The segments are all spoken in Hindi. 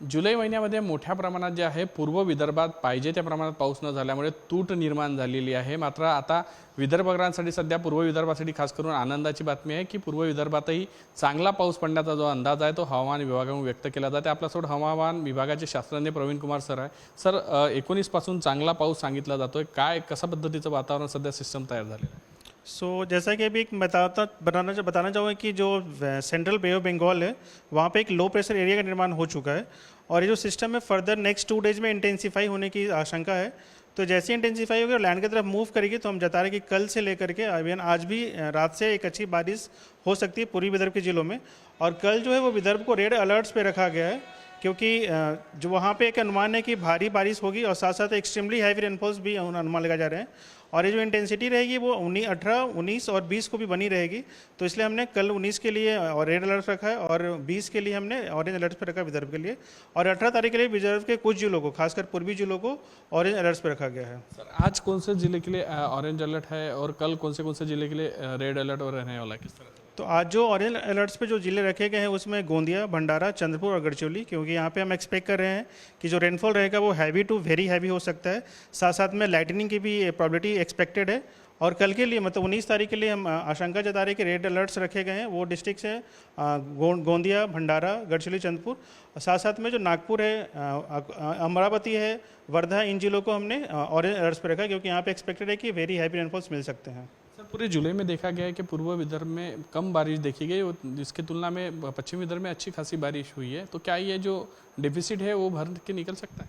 जुलै महिन्यामध्ये मोठ्या प्रमाणात जे आहे पूर्व विदर्भात पाहिजे त्या प्रमाणात पाऊस न झाल्यामुळे तूट निर्माण झालेली आहे. मात्र आता विदर्भकरांसाठी सध्या पूर्व विदर्भासाठी खास करून आनंदाची बातमी आहे की पूर्व विदर्भातही चांगला पाऊस पडण्याचा जो अंदाज आहे तो हवामान विभागाकडून व्यक्त केला जाते. आपल्यासोबत हवामान विभागाचे शास्त्रज्ञ प्रवीण कुमार सर आहे. सर एकोणीसपासून चांगला पाऊस सांगितला जातोय. काय कशा पद्धतीचं वातावरण सध्या सिस्टम तयार झालेलं आहे? सो so, जैसा कि अभी एक बताता बताना बताना चाहूँगा कि जो सेंट्रल बे ऑफ़ बंगाल है वहाँ पे एक लो प्रेशर एरिया का निर्माण हो चुका है और ये जो सिस्टम है फर्दर नेक्स्ट टू डेज़ में इंटेंसीफाई होने की आशंका है। तो जैसे इंटेंसीफाई होगी और लैंड की तरफ़ मूव करेगी तो हम जता रहे कि कल से लेकर के अभियान आज भी रात से एक अच्छी बारिश हो सकती है पूर्वी विदर्भ के जिलों में। और कल जो है वो विदर्भ को रेड अलर्ट्स पे रखा गया है। क्योंकि जो वहाँ पे एक अनुमान है कि भारी बारिश होगी और साथ साथ एक्सट्रीमली हैवी रेनफॉल्स भी अनुमान लगाए जा रहे हैं। और ये जो इंटेंसिटी रहेगी वो उन्नीस अठारह, उन्नीस और बीस को भी बनी रहेगी। तो इसलिए हमने कल उन्नीस के लिए और रेड अलर्ट रखा है और बीस के लिए हमने ऑरेंज अलर्ट पर रखा है विदर्भ के लिए। और अठारह तारीख के लिए विदर्भ के कुछ जिलों को, खासकर पूर्वी जिलों को ऑरेंज अलर्ट पर रखा गया है। सर, आज कौन से ज़िले के लिए ऑरेंज अलर्ट है और कल कौन से कौन से ज़िले के लिए रेड अलर्ट और रहने वाला किस तरह? तो आज जो ऑरेंज अलर्ट्स पे जो ज़िले रखे गए हैं, उसमें गोंदिया, भंडारा, चंद्रपुर और गढ़चिरौली क्योंकि यहाँ पे हम एक्सपेक्ट कर रहे हैं कि जो रेनफॉल रहेगा वो हैवी टू वेरी हैवी हो सकता है। साथ साथ में लाइटनिंग की भी प्रोबेबिलिटी एक्सपेक्टेड है। और कल के लिए मतलब उन्नीस तारीख के लिए हम आशंका जता रहे हैं कि रेड अलर्ट्स रखे गए हैं। वो डिस्ट्रिक्ट है गोंदिया, भंडारा गढ़चिरौली चंद्रपुर। और साथ साथ में जो नागपुर है अमरावती है, वर्धा, इन जिलों को हमने ऑरेंज अलर्ट्स पर रखा क्योंकि यहाँ पे एक्सपेक्टेड है कि वेरी हैवी रेनफॉल्स मिल सकते हैं। सर पूरे जुलाई में देखा गया है कि पूर्व विदर्भ में कम बारिश देखी गई जिसकी तुलना में पश्चिम विदर्भ में अच्छी खासी बारिश हुई है। तो क्या ये जो डिफिसिट है वो भर के निकल सकता है?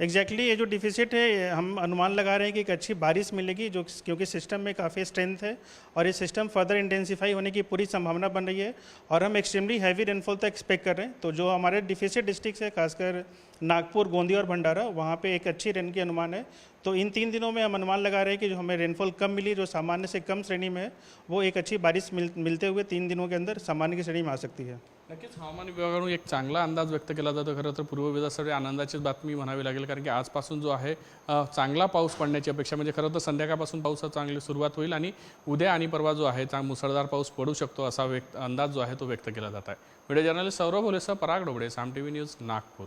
एग्जैक्टली exactly, ये जो डिफिसिट है हम अनुमान लगा रहे हैं कि एक अच्छी बारिश मिलेगी जो क्योंकि सिस्टम में काफ़ी स्ट्रेंथ है और ये सिस्टम फर्दर इंटेंसीफाई होने की पूरी संभावना बन रही है और हम एक्सट्रीमली हैवी रेनफॉल तक एक्सपेक्ट कर रहे हैं। तो जो हमारे डिफिसिट डिस्ट्रिक्ट है खासकर नागपुर गोंदिया और भंडारा वहाँ पे एक अच्छी रेन की अनुमान है। तो इन तीन दिनों में हम अनुमान लगा रहे हैं कि जो हमें रेनफॉल कम मिली जो सामान्य से कम श्रेणी में है वो एक अच्छी बारिश मिल मिलते हुए तीन दिनों के अंदर सामान्य की श्रेणी में आ सकती है। नक्कीच हवामान विभागाकडून एक चांगला अंदाज व्यक्त केला जातो. खरं तर पूर्व विदर्भासाठी आनंदाचीच बातमी म्हणावी लागेल कारण की आजपासून जो आहे चांगला पाऊस पडण्याची अपेक्षा म्हणजे खरं तर संध्याकाळपासून पावसाची चांगली सुरुवात होईल आणि उद्या आणि परवा जो आहे चांग मुसळधार पाऊस पडू शकतो असा व्यक्त अंदाज जो आहे तो व्यक्त केला जात आहे. व्हिडिओ जर्नलिस्ट सौरभ होलेसह Parag Dobde Saam T V news Nagpur.